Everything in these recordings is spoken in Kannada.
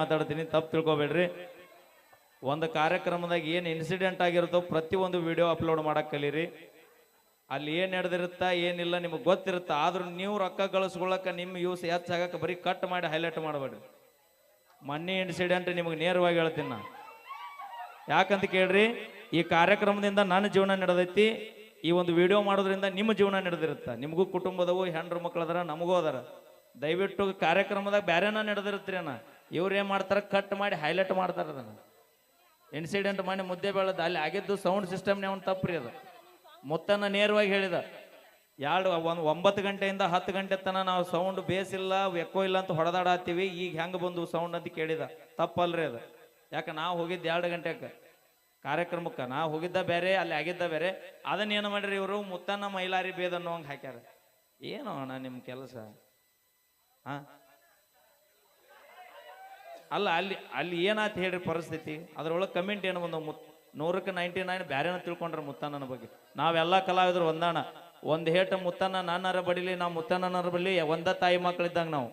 ಮಾತಾಡ್ತೀನಿ, ತಪ್ಪು ತಿಳ್ಕೊಬೇಡ್ರಿ. ಒಂದು ಕಾರ್ಯಕ್ರಮದಾಗ ಏನು ಇನ್ಸಿಡೆಂಟ್ ಆಗಿರುತ್ತೋ ಒಂದು ವಿಡಿಯೋ ಅಪ್ಲೋಡ್ ಮಾಡಕ್ಕೆ ಕಲೀರಿ. ಅಲ್ಲಿ ಏನು ನಡೆದಿರುತ್ತಾ, ಏನಿಲ್ಲ ನಿಮಗೆ ಗೊತ್ತಿರುತ್ತಾ, ಆದ್ರೂ ನೀವು ರೊಕ್ಕ ಗಳಿಸ್ಕೊಳ್ಳೋಕೆ ನಿಮ್ಮ ಯೂಸ್ ಹೆಚ್ಚಾಗಕ್ಕೆ ಬರೀ ಕಟ್ ಮಾಡಿ ಹೈಲೈಟ್ ಮಾಡಬೇಡ್ರಿ. ಮೊನ್ನೆ ಇನ್ಸಿಡೆಂಟ್ ನಿಮಗೆ ನೇರವಾಗಿ ಹೇಳ್ತೀನಿ ನಾ. ಯಾಕಂತ ಕೇಳ್ರಿ, ಈ ಕಾರ್ಯಕ್ರಮದಿಂದ ನನ್ನ ಜೀವನ ನಡೆದೈತಿ. ಈ ಒಂದು ವಿಡಿಯೋ ಮಾಡೋದ್ರಿಂದ ನಿಮ್ಮ ಜೀವನ ನಡೆದಿರುತ್ತೆ. ನಿಮಗೂ ಕುಟುಂಬದವು ಹೆಣ್ಣು ಮಕ್ಕಳದಾರ ನಮಗೂ ಅದಾರ. ದಯವಿಟ್ಟು ಕಾರ್ಯಕ್ರಮದಾಗ ಬ್ಯಾರೇನ ನಡೆದಿರುತ್ತೀರಿ ಅಣ್ಣ ಇವ್ರು ಏನು ಮಾಡ್ತಾರೆ? ಕಟ್ ಮಾಡಿ ಹೈಲೈಟ್ ಮಾಡ್ತಾರೆ ಅದನ್ನು. ಇನ್ಸಿಡೆಂಟ್ ಮಾಡಿ ಮುದ್ದೆ ಬೆಳೆದ ಅಲ್ಲಿ ಆಗಿದ್ದು ಸೌಂಡ್ ಸಿಸ್ಟಮ್ನೇ ಅವ್ನು ರೀ ಅದು. ಮುತ್ತನ ನೇರವಾಗಿ ಹೇಳಿದ. ಎರಡು ಒಂದು ಒಂಬತ್ತು ಗಂಟೆಯಿಂದ ಹತ್ತು ಗಂಟೆ ತನಕ ನಾವು ಸೌಂಡ್ ಬೇಸ್ ಇಲ್ಲ ಎಕ್ಕೋ ಇಲ್ಲ ಅಂತ ಹೊಡೆದಾಡತ್ತೀವಿ, ಈಗ ಹೆಂಗೆ ಬಂದು ಸೌಂಡ್ ಅಂತ ಕೇಳಿದ. ತಪ್ಪಲ್ರಿ ಅದು. ಯಾಕೆ ನಾವು ಹೋಗಿದ್ದು ಎರಡು ಗಂಟೆಗೆ ಕಾರ್ಯಕ್ರಮಕ್ಕೆ, ನಾವು ಹೋಗಿದ್ದ ಬೇರೆ, ಅಲ್ಲಿ ಆಗಿದ್ದ ಬೇರೆ. ಅದನ್ನ ಏನು ಮಾಡ್ರಿ ಇವರು? ಮುತ್ತನ್ನ ಮೈಲಾರಿ ಭೇದ ಅನ್ನೋಂಗೆ ಹಾಕ್ಯಾರ. ಏನು ಅಣ್ಣ ನಿಮ್ಮ ಕೆಲಸ? ಹಾ? ಅಲ್ಲ, ಅಲ್ಲಿ ಅಲ್ಲಿ ಏನಾಯ್ತು ಹೇಳ್ರಿ ಪರಿಸ್ಥಿತಿ? ಅದ್ರೊಳಗೆ ಕಮೆಂಟ್ ಏನು ಒಂದು ಮುತ್, ನೂರಕ್ಕೆ ನೈಂಟಿ ನೈನ್ ಬ್ಯಾರೇನ ತಿಳ್ಕೊಂಡ್ರೆ ಮುತ್ತಣ್ಣನ ಬಗ್ಗೆ. ನಾವೆಲ್ಲ ಕಲಾವಿದರು ಒಂದಾಣ. ಒಂದು ಹೇಟ ಮುತ್ತನ್ನ ನಾನಾರ ಬಡಿಲಿ ನಾವು ಮುತ್ತಣ್ಣನರ ಬಡಿಲಿ ಒಂದ ತಾಯಿ ಮಕ್ಕಳಿದ್ದಂಗೆ ನಾವು.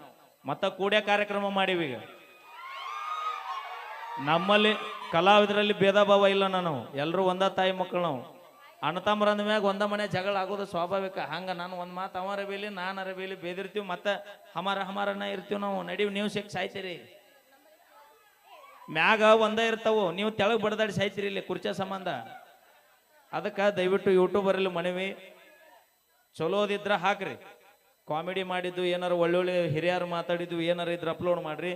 ಮತ್ತೆ ಕೂಡೇ ಕಾರ್ಯಕ್ರಮ ಮಾಡೀವಿ ಈಗ. ನಮ್ಮಲ್ಲಿ ಕಲಾವಿದರಲ್ಲಿ ಭೇದ ಭಾವ ಇಲ್ಲ ನಾನು ಎಲ್ಲರೂ ಒಂದ ತಾಯಿ ಮಕ್ಕಳು ನಾವು. ಅಣ್ಣ ತಮ್ಮರ ಅಂದ ಮ್ಯಾಗ ಒಂದ ಮನೆ ಜಗಳ ಆಗೋದು ಸ್ವಾಭಾವಿಕ. ಹಂಗ ನಾನು ಒಂದು ಮಾತು ಅವರ ನಾನು ಅರಬೇಲಿ ಬೇಲಿ ಬೇದಿರ್ತೀವಿ. ಮತ್ತೆ ಹಮಾರ ಹಮಾರನ ಇರ್ತೀವಿ ನಾವು. ನಡೀವಿ, ನೀವು ಸಿಕ್ ಸಾಯ್ತೀರಿ. ಮ್ಯಾಗ ಒಂದೇ ಇರ್ತಾವು. ನೀವು ತೆಳಗ್ ಬಡದಾಡಿ ಸಾಯ್ತಿರಿ ಇಲ್ಲಿ ಕುರ್ಚಿ ಸಂಬಂಧ. ಅದಕ್ಕೆ ದಯವಿಟ್ಟು ಯೂಟ್ಯೂಬರಲ್ಲಿ ಮನವಿ. ಚಲೋದಿದ್ರ ಹಾಕ್ರಿ. ಕಾಮಿಡಿ ಮಾಡಿದ್ದು ಏನಾರ ಒಳ್ಳೊಳ್ಳೆ ಹಿರಿಯರು ಮಾತಾಡಿದ್ದು ಏನಾರ ಇದ್ರ ಅಪ್ಲೋಡ್ ಮಾಡ್ರಿ.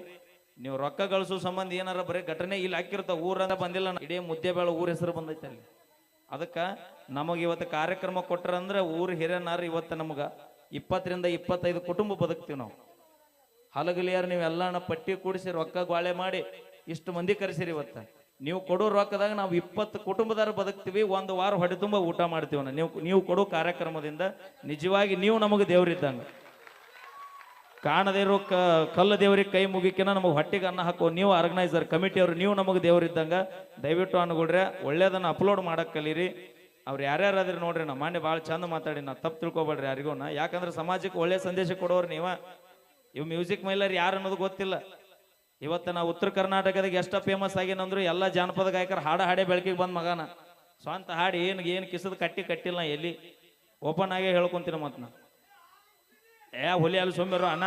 ನೀವು ರೊಕ್ಕ ಗಳಿಸೋ ಸಂಬಂಧ ಏನಾರ ಬರೀ ಘಟನೆ ಇಲ್ಲಿ ಹಾಕಿರ್ತಾವ. ಊರಂದ ಬಂದಿಲ್ಲ ಇಡೀ ಮುದ್ದೆ ಮುದ್ದೆಬೇಳ ಊರ ಹೆಸರು ಬಂದೈತೆ ಅಲ್ಲಿ. ಅದಕ್ಕೆ ನಮಗೆ ಇವತ್ತು ಕಾರ್ಯಕ್ರಮ ಕೊಟ್ರಂದ್ರೆ ಊರು ಹಿರಿಯನಾರು ಇವತ್ತು ನಮಗೆ ಇಪ್ಪತ್ತರಿಂದ ಇಪ್ಪತ್ತೈದು ಕುಟುಂಬ ಬದುಕ್ತೀವಿ ನಾವು. ಹಲಗಲಿಯರು ನೀವೆಲ್ಲ ಪಟ್ಟಿ ಕೂಡಿಸಿ ರೊಕ್ಕ ಗ್ವಾಳೆ ಮಾಡಿ ಇಷ್ಟು ಮಂದಿ ಕರೆಸಿರಿ ಇವತ್ತ. ನೀವು ಕೊಡೋ ರೊಕ್ಕದಾಗ ನಾವು ಇಪ್ಪತ್ತು ಕುಟುಂಬದಾರ ಬದುಕ್ತೀವಿ, ಒಂದು ವಾರ ಹೊಡೆ ತುಂಬ ಊಟ ಮಾಡ್ತೀವಿ ನೀವು ನೀವು ಕೊಡೋ ಕಾರ್ಯಕ್ರಮದಿಂದ ನಿಜವಾಗಿ ನೀವು ನಮಗೆ ದೇವರಿದ್ದಂಗೆ. ಕಾಣದೇ ಇರೋ ಕ, ಕಲ್ಲು ದೇವ್ರಿಗೆ ಕೈ ಮುಗಿಕಿನ ನಮಗೆ ಹೊಟ್ಟೆಗೆ ಅನ್ನ ಹಾಕೋ ನೀವು ಆರ್ಗನೈಸರ್ ಕಮಿಟಿಯವರು, ನೀವು ನಮಗೆ ದೇವರಿದ್ದಂಗೆ. ದಯವಿಟ್ಟು ಅನ್ಕೊಡ್ರೆ ಒಳ್ಳೇದನ್ನು ಅಪ್ಲೋಡ್ ಮಾಡೋಕೆ ಕಲೀರಿ. ಅವ್ರು ಯಾರ್ಯಾರು ಅದ್ರಿ ನೋಡ್ರಿ ನಾ ಮಾನ್ಯ ಭಾಳ ಚಂದ ಮಾತಾಡಿ ನಾ ತಪ್ಪು ತಿಳ್ಕೊಬೇಡ್ರಿ ಯಾರಿಗೂ. ನಾ ಯಾಕಂದ್ರೆ ಸಮಾಜಕ್ಕೆ ಒಳ್ಳೆ ಸಂದೇಶ ಕೊಡೋರು ನೀವ. ಇವ್ ಮ್ಯೂಸಿಕ್ ಮೈಲರ್ ಯಾರು ಅನ್ನೋದು ಗೊತ್ತಿಲ್ಲ. ಇವತ್ತು ನಾವು ಉತ್ತರ ಕರ್ನಾಟಕದಾಗ ಎಷ್ಟ ಫೇಮಸ್ ಆಗಿನಂದ್ರು ಎಲ್ಲ ಜಾನಪದ ಗಾಯಕರು ಹಾಡ ಹಾಡೇ ಬೆಳಕಿಗೆ ಬಂದ ಮಗನ. ಸ್ವಂತ ಹಾಡು ಏನು ಏನು ಕಿಸದ ಕಟ್ಟಿ ಕಟ್ಟಿಲ್ಲ ಎಲ್ಲಿ? ಓಪನ್ ಆಗೇ ಹೇಳ್ಕೊಂತೀನಿ ಮತ್ತೆ ನಾ. ಏ, ಹುಲಿ ಅಲ್ಲಿ ಸೋಮ್ಯರು ಅಣ್ಣ.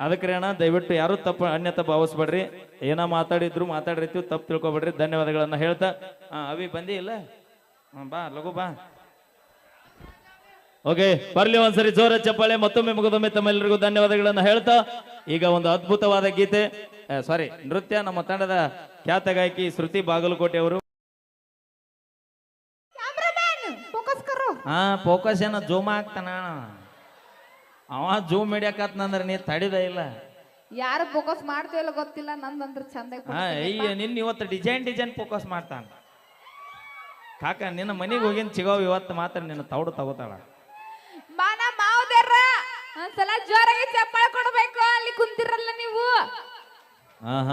ಅದಕ್ಕೆ ಅಣ್ಣ, ದಯವಿಟ್ಟು ಯಾರು ತಪ್ಪು ಅನ್ಯತ ಭಾವಿಸ್ಬೇಡ್ರಿ. ಏನೋ ಮಾತಾಡಿದ್ರು ಮಾತಾಡಿರ್ತೀವಿ ತಪ್ಪು ತಿಳ್ಕೊಬೇಡ್ರಿ. ಧನ್ಯವಾದಗಳನ್ನ ಹೇಳ್ತಾ ಹಾ ಅವಿ ಬಂದಿ ಇಲ್ಲ? ಬಾ ಲಘು ಬಾ. ಓಕೆ ಬರ್ಲಿ ಒಂದ್ಸರಿ ಜೋರ ಚಪ್ಪಾಳೆ ಮತ್ತೊಮ್ಮೆ ಮುಗಿದೊಮ್ಮೆ ತಮ್ಮೆಲ್ಲರಿಗೂ ಧನ್ಯವಾದಗಳನ್ನ ಹೇಳ್ತಾ ಈಗ ಒಂದು ಅದ್ಭುತವಾದ ಗೀತೆ ಸಾರಿ ನೃತ್ಯ ನಮ್ಮ ತಂಡದ ಖ್ಯಾತ ಗಾಯಕಿ ಶ್ರುತಿ ಬಾಗಲಕೋಟೆ ಅವರು. ಹಾ ಫೋಕಸ್ ಏನ ಜೂಮ್ ಆಗ್ತಾನ ಅವ ಜೂಮ್ ಹಿಡಿಯಕತ್ನಂದ್ರ ನೀ ತಡಿದ ಇಲ್ಲ. ಯಾರು ಫೋಕಸ್ ಮಾಡ್ತೀವಲ್ಲ ಗೊತ್ತಿಲ್ಲ ನಂದಂದ್ರ ಚಂದ ನಿನ್ ಅಯ್ಯ ನಿನ್ನ ಇವತ್ತು ಡಿಸೈನ್ ಡಿಸೈನ್ ಫೋಕಸ್ ಮಾಡ್ತಾನ. ಕಾಕ ನಿನ್ನ ಮನೆಗೆ ಹೋಗಿನ ಸಿಗೋ ಇವತ್ತು ಮಾತ್ರ ನಿನ್ನ ತೌಡು ತಗೋತಾಳ. ಒಂದ್ಸಲ ಜೋರಾಗಿ ಚಪ್ಪಾಳ ಕೊಡ್ಬೇಕು ಅಲ್ಲಿ ಕುಂತಿರಲ್ಲ ನೀವು.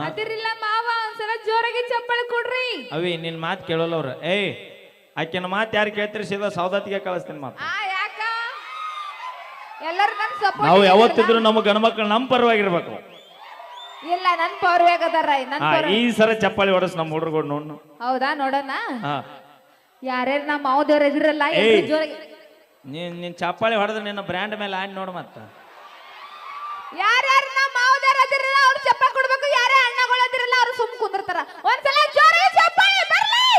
ಅದಿರಿಲ್ಲ ಮಾವ ಒಂದ್ಸಲ ಜೋರಾಗಿ ಚಪ್ಪಾಳ ಕೊಡ್ರಿ. ಅವಿ ನಿನ್ ಮಾತ್ ಕೇಳಲ್ಲ ಅವ್ರ. ಏಯ್ ಆಕಿನ ಮಾತ್ ಯಾರು ಕೇಳ್ತೀರಿ? ಸೀದಾ ಸೌದತ್ತಿಗೆ ಕಳಿಸ್ತೀನಿ ಮಾತು ಆ ಯಾಕ? ಎಲ್ಲರೂ ನನ್ ಸಪೋರ್ಟ್ ನಾವು ಯಾವತ್ತಿದ್ರು ನಮ್ಮ ಗಣಮಕ್ಳು ನಮ್ಮ ಪರವಾಗಿರ್ಬೇಕು. ಇಲ್ಲ ನನ್ ಪೌರ್ವ್ಯಾಗ ಅದಾರ ನನ್ ಹಾ ಪೌರ್ವ ಈ ಸರ ಚಪ್ಪಾಳಿ ಹೊಡಸ್ ನಮ್ಮ ಹುಡುಗರು ನೋಡ್ ಹೌದಾ ನೋಡೋಣ. ಹಾ. ಯಾರ್ಯಾರು ನಮ್ಮ ಮಾವದೇವ್ರ ಎದಿರಲ್ಲ ಎಲ್ರು ಏಯ್. ಜೋರಾಗಿ ನೀನ್ ನಿನ್ ಚಪ್ಪಾಳಿ ಹೊಡೆದ್ರೆ ನಿನ್ನ ಬ್ರ್ಯಾಂಡ್ ಮೇಲೆ ಆನ್ ನೋಡು ಮತ್ತ. ಯಾರ್ಯಾರು ನಮ್ಮ ಮಾವದಾರ ಅದಿರಲ್ಲ ಅವ್ರು ಚಪ್ಪಾಳೆ ಕೊಡ್ಬೇಕು ಯಾರೇ ಅಣ್ಣಗಳು ಅದಿರಲ್ಲ ಅವ್ರು ಸುಮ್ ಕುಂದಿರ್ತಾರ. ಒಂದ್ಸಲ ಜೋರಿ ಚಪ್ಪಾಳಿ ಬರ್ಲಿ!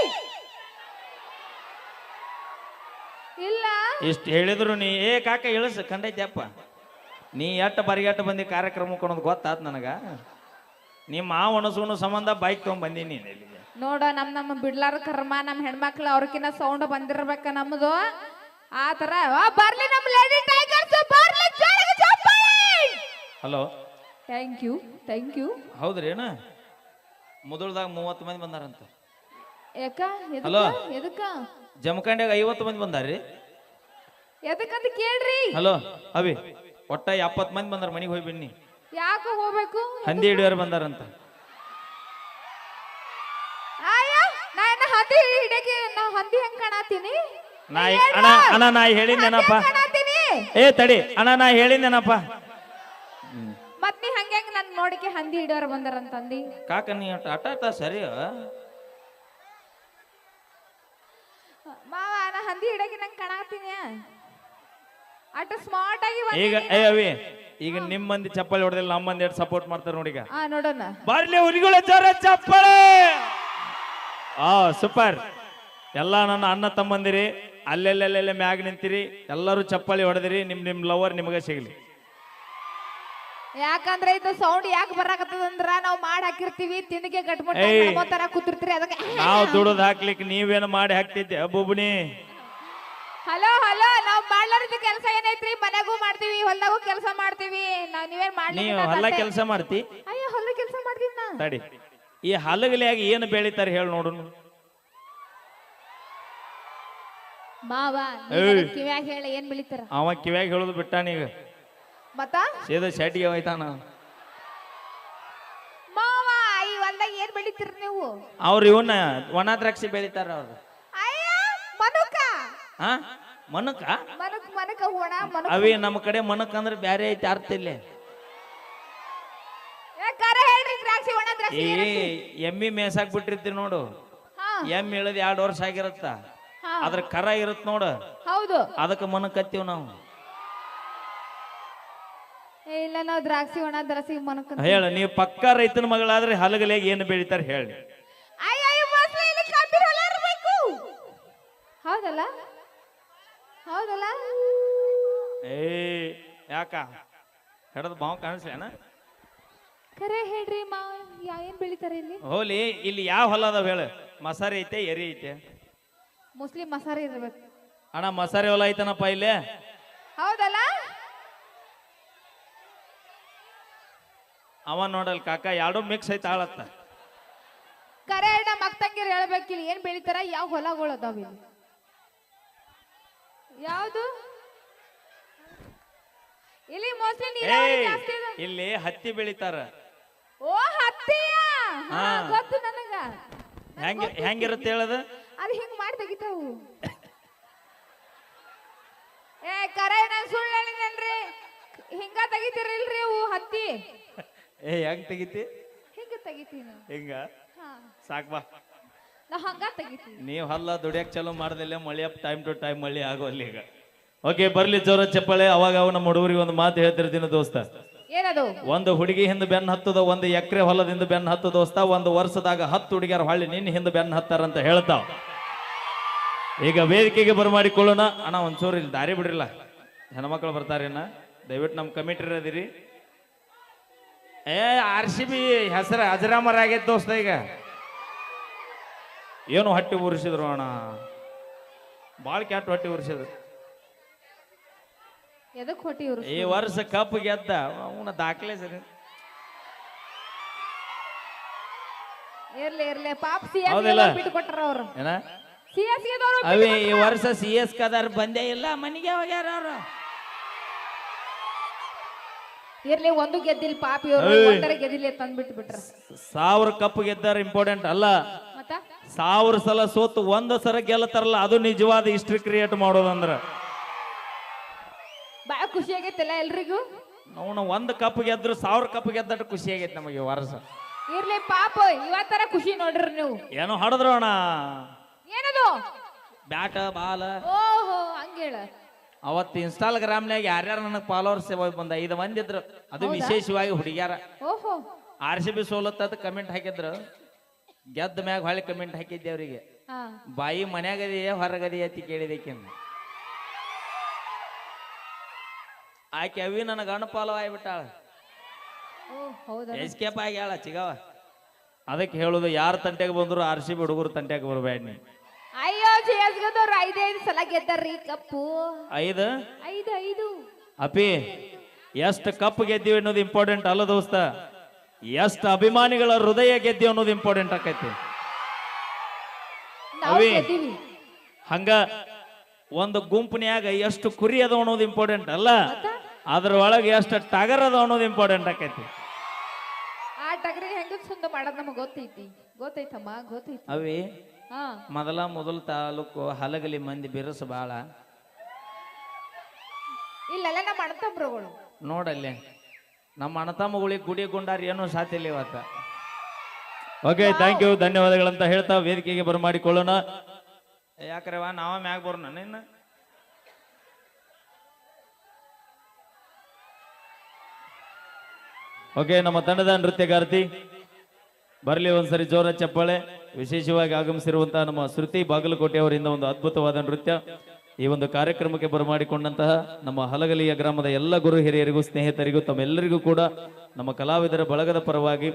ಇಲ್ಲ. ಇಷ್ಟು ಹೇಳಿದ್ರು ನೀ ಏ ಕಾಕ ಇಳಿಸ ಕಂಡೈತಪ್ಪ. ನೀ ಎಟ್ಟ ಬರಿಗೆಟ್ಟ ಬಂದಿ ಕಾರ್ಯಕ್ರಮ ಕೊಡೋದು ಗೊತ್ತಾತ್ ನನಗ. ನಿಮ್ಮ ಮಾವ ಒಣಸುಣ ಸಂಬಂಧ ಬೈಕ್ ತಗೊಂಡ್ ಬಂದೀನಿ ನೀನ್ ಇಲ್ಲಿಗೆ. ನೋಡ ನಮ್ ನಮ್ಮ ಬಿಡ್ಲಾರ ಕರ್ಮ ನಮ್ಮ ಹೆಣ್ಮಕ್ಳು ಅವ್ರಕಿನ್ನ ಸೌಂಡ್ ಬಂದಿರ್ಬೇಕ ನಮ್ದು. ಆ ತರ ಆ, ಬರ್ಲಿ ನಮ್ ಲೇಡಿ ಟೈಗರ್ಸ್ ಬರ್ಲಿ ಜೋರಾಗಿ ಚಪ್ಪಾಳೆ hello thank you thank you ಹೌದ್ರಿ ಏನ ಮೊದಲದಾಗ ಮೂವತ್ತು ಮಂದಿ ಬಂದಾರಂತ. ಯಾಕ? Hello? ಎದಕ್ಕ? ಎದಕ್ಕ ಜಮಖಂಡ್ಯಾಗ ಐವತ್ತು ಮಂದಿ ಬಂದಾರ್ರಿ. ಎದಕ್ಕಂತ ಕೇಳ್ರಿ. ಹಲೋ ಅವಿ ಒಟ್ಟ ಎಪ್ಪತ್ತು ಮಂದಿ ಬಂದಾರ ಮನೆಗೆ ಹೋಗಿ ಬನ್ನಿ. ಯಾಕ ಹೋಗ್ಬೇಕು? ಹಂದಿ ಹಿಡಿಯೋರು ಬಂದಾರಂತ. ಆಯ ನಾ ಏನ ಹಂದಿ ಹಿಡಿಯಕ್ಕೆ ನಾ ಹಂದಿ ಹೆಂಗ್ ಕಾಣತೀನಿ ನಾ ಅಣ್ಣ ಅಣ್ಣ ನಾಯಿ ಹೇಳಿದ್ದೇನಪ್ಪ ಏ ತಡಿ ಅಣ್ಣ ನಾ ಹೇಳಿದ್ದೇನಪ್ಪ ಮತ್ ನೀ ಹಂಗೆ ನನ್ ನೋಡಿಕೆ ಹಂದಿ ಹಿಡಿಯೋರ್ ಬಂದಾರಂತಂದಿ ಕಾಕ ನೀ ಅಟ ಸರಿ ಮಾವ ನಾ ಹಂದಿ ಹಿಡಕ್ಕೆ ನಂಗೆ ಕಾಣಾತೀನಿ ಅಟ ಸ್ಮಾರ್ಟ್ ಆಗಿ ಈಗ ಏ ಅವಿ ಈಗ ನಿಮ್ ಮಂದಿ ಚಪ್ಪಲಿ ಹೊಡೆದಿಲ್ಲ ನಮ್ಮ ಮಂದಿ ಎಷ್ಟು ಸಪೋರ್ಟ್ ಮಾಡ್ತಾರೆ ನೋಡಿಗ ನೋಡೋಣ. ಬರ್ಲಿ ಹುಲಿಗಳ ಜೋರ ಚಪ್ಪಳೆ ಆ ಸೂಪರ್ ಎಲ್ಲ ನನ್ನ ಅಣ್ಣ ತಮ್ಮಂದಿರಿ. ಅಲ್ಲೆಲ್ಲೆಲ್ಲೆಲ್ಲ ಮ್ಯಾಗ ನಿಂತಿರಿ ಎಲ್ಲರೂ ಚಪ್ಪಲಿ ಹೊಡೆದಿರಿ ನಿಮ್ ನಿಮ್ ಲವರ್ ನಿಮಗೆ ಸಿಗ್ಲಿ. ಯಾಕಂದ್ರೆ ಇದು ಸೌಂಡ್ ಯಾಕೆ ಬರಾಕತ್ತದಂದ್ರ ನಾವ್ ಮಾಡಿ ಹಾಕಿರ್ತೀವಿ ತಿಂದಿಗೆ ಕಟ್ಬಿಟ್ಟು ಏಯ್. ತರ ಕೂತಿರ್ತೀರಿ ಅದಕ್ಕೆ. ನಾವು ದುಡದ್ ಹಾಕ್ಲಿಕ್ಕೆ ನೀವೇನು ಮಾಡಿ ಹಾಕ್ತಿದ್ದೆ ಬುಬ್ನಿ? ಹಲೋ ಹಲೋ ನಾವು ಮಾಡ್ಲಾರ್ದ ಕೆಲಸ ಏನೈತ್ರಿ? ಮನೆಗೂ ಮಾಡ್ತೀವಿ ಹೊಲ್ದಾಗೂ ಕೆಲಸ ಮಾಡ್ತೀವಿ. ನಾವ್ ನೀವೇನ್ ನೀವು ಮಾಡ್ಲಿಕ್ಕೆ ಹೊಲ ಕೆಲಸ ಮಾಡ್ತಿ? ಅಯ್ಯೋ ಹೊಲ ಕೆಲಸ ಮಾಡ್ತೀವಿ ನಾ. ತಡಿ. ಈ ಹಲಗಲಿಯಾಗಿ ಏನು ಬೆಳಿತಾರೆ ಹೇಳಿ ನೋಡು. ಮಾವ ಏಯ್. ಕಿವ್ಯಾಗ ಹೇಳ ಏನ್ ಬೆಳಿತಾರ? ಅವ ಕಿವ್ಯಾಗ ಹೇಳೋದು ಬಿಟ್ಟಾನೀಗ ಮತ್ತ? ಸೀದಾ ಶೆಟ್ಟಿಗೆ ಹೋಯ್ತಾನ. ಮಾವ ಈ ಹೊಲ್ದಾಗ ಏನ್ ಬೆಳಿತೀರ ನೀವು? ಅವ್ರು ಇವನ್ನ ಒಣ ದ್ರಾಕ್ಷಿ ಬೆಳಿತಾರ ಅವ್ರು. ಅಯ್ಯ ಮನುಕ. ಹಾ? ಮನಕ? ಮನುಕ್ ಮನುಕ ಹೋಣ ಮನುಕ್ ಅವಿ ನಮ್ಮ ಕಡೆ ಮನಕ್ ಅಂದ್ರೆ ಬ್ಯಾರೆ ಐತಿ ಅರ್ಥ ಇಲ್ಲ. ಏ, ಕರೆ ಹೇಳ್ರಿ ದ್ರಾಕ್ಷಿ ಒಣ ದ್ರಾಕ್ಷಿ ಏನಂತಿ? ಎಮ್ಮಿ ಮೇಸಾಕ್ ಬಿಟ್ಟಿರ್ತೀರಿ ನೋಡು. ಹಾ. ಎಮ್ಮಿ ಇಳದ್ ಎರಡು ವರ್ಷ ಆಗಿರತ್ತ. ಅದ್ರ ಕರ ಇರುತ್ತೆ ನೋಡು. ಹೌದು. ಅದಕ್ಕೆ ಮನ ಕತ್ತೀವ್ ನಾವು ಇಲ್ಲ ನಾವು ದ್ರಾಕ್ಷಿ ಒಣ ದ್ರಾಕ್ಷಿ ಮನಕ ಹೇಳ ನೀವು ಪಕ್ಕ ರೈತನ ಮಗಳಾದ್ರೆ ಹಲಗಲೆ ಏನು ಬೆಳಿತಾರೆ ಹೇಳಿ. ಹೌದಲ್ಲ? ಹೌದಲ್ಲ? ಏ ಯಾಕ? ಹಿಡದ್ ಬಾವು ಕಾಣಿಸ್ಲೇನ? ಕರೆ ಹೇಳ್ರಿ ಮಾ ಯಾ ಏನ್ ಬೆಳಿತಾರೆ ಇಲ್ಲಿ? ಹೋಲಿ ಇಲ್ಲಿ ಯಾವ ಹೊಲ ಅದಾವ ಹೇಳ? ಮಸಾರಿ ಐತೆ ಎರಿ ಐತೆ? ಮುಸ್ಲಿಂ ಮಸಾರಿ ಇರಬೇಕು. ಅಣ್ಣ ಮಸಾರಿ ಹೊಲ ಐತನಪ್ಪ ಇಲ್ಲಿ? ಹೌದಲ್ಲ? ಅವ ನೋಡಲ್ ಕಾಕ ಎರಡು ಮಿಕ್ಸ್ ಐತೆ ಆಳತ್ತ. ಕರೆ ನಮ್ಮ ಅಕ್ಕಂಗಿರ್ ಹೇಳ್ಬೇಕಿಲ್ಲ ಏನ್ ಬೆಳಿತಾರ? ಯಾವ ಹೊಲಗಳು ಅದಾವ ಇಲ್ಲಿ? ಯಾವ್ದು? ಇಲ್ಲಿ ಮೋಸ್ಟ್ಲಿ ನೀರಾವರಿ ಜಾಸ್ತಿ ಅದ. ಇಲ್ಲಿ ಹತ್ತಿ ಬೆಳಿತಾರ. ಓ ಹತ್ತಿಯ? ಹಾ, ಹಾ. ಗೊತ್ತು ನನಗ. ಹೆಂಗ ಹೆಂಗಿರುತ್ತೆ ಹೇಳದು? ಅದು ಹಿಂಗ್ ಮಾಡಿ ತೆಗಿತಾವು. ಏ ಕರೆ ನಾನು ಸುಳ್ಳು ಹೇಳಿದೇನ್ರಿ ಹಿಂಗ ತೆಗಿತೀರಿಲ್ರಿ ಅವು ಹತ್ತಿ. ಏ ಹೆಂಗ್ ತೆಗಿತಿ? ಹಿಂಗ ತೆಗಿತೀನಿ ಹಿಂಗ? ಹಾ. ಸಾಕ್ ಬಾ. ನಾ ಹಂಗ ತೆಗಿತೀನಿ ನೀವ್ ಹಲ್ಲ ದುಡಿಯಕ್ ಚಲೋ ಮಾಡ್ದಿಲ್ಲ ಮಳಿ ಟೈಮ್ ಟು ಟೈಮ್ ಮಳಿ ಆಗೋಲ್ಲ ಈಗ. ಓಕೆ ಬರ್ಲಿ ಜೋರ ಚಪ್ಪಳೆ. ಅವಾಗ ಅವ ನಮ್ಮ ಹುಡುಗರಿಗೆ ಒಂದು ಮಾತು ಹೇಳ್ತಿರ್ತೀನಿ ದೋಸ್ತ. ಏನದು? ಒಂದು ಹುಡುಗಿ ಹಿಂದೆ ಬೆನ್ನ ಹತ್ತದ ಒಂದು ಎಕರೆ ಹೊಲದಿಂದ ಬೆನ್ನ ಹತ್ತು ದೋಸ್ತ. ಒಂದು ವರ್ಷದಾಗ ಹತ್ತು ಹುಡುಗಿಯರ ಹೊಳ್ಳಿ ನಿನ್ನ ಹಿಂದೆ ಬೆನ್ನ ಹತ್ತಾರಂತ ಹೇಳ್ತಾವ. ಈಗ ವೇದಿಕೆಗೆ ಬರಮಾಡಿಕೊಳ್ಳೋಣ. ಅಣ್ಣ ಒಂಚೂರು ಇಲ್ಲಿ ದಾರಿ ಬಿಡ್ರಿಲ್ಲ. ಹೆಣ್ಮಕ್ಳು ಬರ್ತಾರೇನ ದಯವಿಟ್ಟು ನಮ್ಮ ಕಮಿಟಿ ಇರೋದಿರಿ. ಏ ಆರ್ ಸಿ ಬಿ ಹೆಸರು ಅಜರಾಮರ ಆಗೈತೆ ದೋಸ್ತ ಈಗ. ಏನು ಹಟ್ಟಿ ಉರಿಸಿದ್ರು ಅಣ್ಣ? ಭಾಳ ಕ್ಯಾಟ್ ಹೊಟ್ಟಿ ಉರಿಸಿದ್ರು ಎದಕ್ ಹೊಟ್ಟಿ ಇವ್ರು ಈ ವರ್ಷ ಕಪ್ ಗೆದ್ದ. ಅವನ ದಾಖಲೆ ಸರಿ. ಇರ್ಲಿ ಇರ್ಲಿ. ಪಾಪ ಸಿ ಹೌದಿಲ್ಲ? ಎಸ್ ಬಿಟ್ಟು ಕೊಟ್ರ ಅವ್ರು. ಏನ? ದವರು ಅವಿ ಈ ವರ್ಷ ಸಿ ಎಸ್ ಕದಾರ್ ಬಂದೇ ಇಲ್ಲ ಮನೆಗೆ ಹೋಗ್ಯಾರ ಅವ್ರು. ಇರ್ಲಿ ಒಂದು ಗೆದ್ದಿಲ್ಲ ಪಾಪಿ ಅವರು ಗೆದ್ದಿಲ್ಲ ತಂದ್ಬಿಟ್ಟು ಬಿಟ್ರ ಸಾವಿರ ಕಪ್ ಗೆದ್ದಾರ ಇಂಪಾರ್ಟೆಂಟ್ ಅಲ್ಲ. ಮತ್ತ? ಸಾವಿರ ಸಲ ಸೋತು ಒಂದ ಸಲ ಗೆಲ್ಲತಾರಲ್ಲ ಅದು ನಿಜವಾದ ಹಿಸ್ಟ್ರಿ ಕ್ರಿಯೇಟ್ ಮಾಡೋದಂದ್ರ ಬಹಳ ಖುಷಿ ಆಗೈತಿಲ್ಲ ಎಲ್ರಿಗೂ? ಅವನು ಒಂದ್ ಕಪ್ ಗೆದ್ರು ಸಾವಿರ ಕಪ್ ಗೆದ್ದಟ್ಟು ಖುಷಿ ಆಗೈತೆ ನಮಗೆ ಈ ವರ್ಷ. ಇರ್ಲಿ ಪಾಪ ಇವತ್ತರ ಖುಷಿ ನೋಡ್ರಿ ನೀವು. ಏನೋ ಹಡದ್ರು ಅಣ್ಣ. ಏನದು? Bat ball. ಓಹೋ ಹಂಗೇಳ ಅವತ್ತು ಇನ್ಸ್ಟಾಗ್ರಾಮ್ನಾಗ ಯಾರ್ಯಾರು ನನಗೆ ಫಾಲೋವರ್ಸ್ ಬಂದ ಐದು ಮಂದಿ ಇದ್ರು. ಅದು ವಿಶೇಷವಾಗಿ ಹುಡುಗ್ಯಾರ. ಓಹೋ. ಆರ್ ಸಿ ಬಿ ಸೋಲತ್ತದ ಕಮೆಂಟ್ ಹಾಕಿದ್ರು. ಗೆದ್ದ ಮ್ಯಾಗ ಹೊಳ್ಳಿ ಕಮೆಂಟ್ ಹಾಕಿದ್ದೆ ಅವರಿಗೆ. ಬಾಯಿ ಮನ್ಯಾಗದೆಯೇ ಹೊರಗದೆಯೇ ಅತಿ ಕೇಳಿದಕ್ಕೆ ಆಕೆ ಅವಿ ನನಗೆ ಅನುಪಾಲ ಆಗ್ಬಿಟ್ಟಾಳ. ಎಸ್ಕೇಪ್ ಆಗ್ಯಾಳ ಚಿಗವ. ಅದಕ್ಕೆ ಹೇಳುದು ಯಾರ ತಂಟೆಗೆ ಬಂದ್ರು ಆರ್ ಸಿ ಬಿ ಹುಡುಗರು ತಂಟೆಗೆ ಬರಬೇಡ. ನೀ ಐದೈದು ಸಲ ಗೆದ್ದಾರ್ರಿ ಕಪ್ಪು. ಐದು? ಐದು ಐದು. ಅಪಿ ಎಷ್ಟು ಕಪ್ ಗೆದ್ದೀವಿ ಅನ್ನೋದು ಇಂಪಾರ್ಟೆಂಟ್ ಅಲ್ಲ ದೋಸ್ತ. ಎಷ್ಟು ಅಭಿಮಾನಿಗಳ ಹೃದಯ ಗೆದ್ದೀವಿ ಅನ್ನೋದು ಇಂಪಾರ್ಟೆಂಟ್ ಆಕೈತಿ. ನಾವು ಅವಿ. ಗೆದ್ದೀವಿ. ಹಂಗ ಒಂದು ಗುಂಪನ್ಯಾಗ ಎಷ್ಟು ಕುರಿ ಅದ ಅನ್ನೋದು ಇಂಪಾರ್ಟೆಂಟ್ ಅಲ್ಲ. ಅದ್ರ ಒಳಗೆ ಎಷ್ಟು ಟಗರ್ ಅದ ಅನ್ನೋದು ಇಂಪಾರ್ಟೆಂಟ್ ಆಕೈತಿ. ಆ ಟಗರಿಗೆ ಹೆಂಗ ಸುಂದ ಮಾಡೋದು ನಮಗೆ ಗೊತ್ತೈತಿ. ಗೊತ್ತೈತಮ್ಮ ಗೊತ್ತೈತಿ. ಅವಿ ಮೊದಲ ಮೊದಲ ತಾಲೂಕು ಹಲಗಲಿ ಮಂದಿ ಬಿರುಸು ಬಾಳ. ಇಲ್ಲೆಲ್ಲ ನಮ್ಮ ಅಣ್ಣತಂಬ್ರುಗಳು ನೋಡಲ್ಲಿ ನಮ್ಮ ಅಣ್ಣತಮ್ಮಗಳಿಗೆ ಗುಡಿ ಅನ್ನೋ ಸಾಧ್ಯ ಇಲ್ಲ ಇವತ್ತ. ಓಕೆ ಥ್ಯಾಂಕ್ ಯು ಧನ್ಯವಾದಗಳಂತ ಹೇಳ್ತಾ ವೇದಿಕೆಗೆ ಬರಮಾಡಿಕೊಳ್ಳೋಣ ಯಾಕ್ರೆ ವಾ ನಾವ ಮ್ಯಾಗ ಬರೋಣ ನಿನ್ನ? ಓಕೆ ನಮ್ಮ ತಂಡದ ನೃತ್ಯಗಾರ್ತಿ. ಬರಲಿ ಒಂದ್ಸರಿ ಜೋರ ಚಪ್ಪಾಳೆ. ವಿಶೇಷವಾಗಿ ಆಗಮಿಸಿರುವಂತಹ ನಮ್ಮ ಶ್ರುತಿ ಬಾಗಲಕೋಟೆ ಅವರಿಂದ ಒಂದು ಅದ್ಭುತವಾದ ನೃತ್ಯ. ಈ ಒಂದು ಕಾರ್ಯಕ್ರಮಕ್ಕೆ ಬರಮಾಡಿಕೊಂಡಂತಹ ನಮ್ಮ ಹಲಗಲಿಯ ಗ್ರಾಮದ ಎಲ್ಲ ಗುರು ಹಿರಿಯರಿಗೂ, ಸ್ನೇಹಿತರಿಗೂ, ತಮ್ಮೆಲ್ಲರಿಗೂ ಕೂಡ ನಮ್ಮ ಕಲಾವಿದರ ಬಳಗದ ಪರವಾಗಿ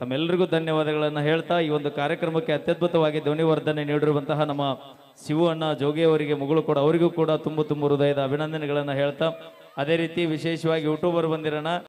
ತಮ್ಮೆಲ್ಲರಿಗೂ ಧನ್ಯವಾದಗಳನ್ನು ಹೇಳ್ತಾ ಈ ಒಂದು ಕಾರ್ಯಕ್ರಮಕ್ಕೆ ಅತ್ಯದ್ಭುತವಾಗಿ ಧ್ವನಿವರ್ಧನೆ ನೀಡಿರುವಂತಹ ನಮ್ಮ ಶಿವು ಅಣ್ಣ ಜೋಗಿ ಅವರಿಗೆ, ಮುಗಳು ಕೂಡ ಅವರಿಗೂ ಕೂಡ ತುಂಬ ತುಂಬ ಹೃದಯದ ಅಭಿನಂದನೆಗಳನ್ನು ಹೇಳ್ತಾ, ಅದೇ ರೀತಿ ವಿಶೇಷವಾಗಿ ಯೂಟ್ಯೂಬರ್ ಬಂದಿರೋಣ.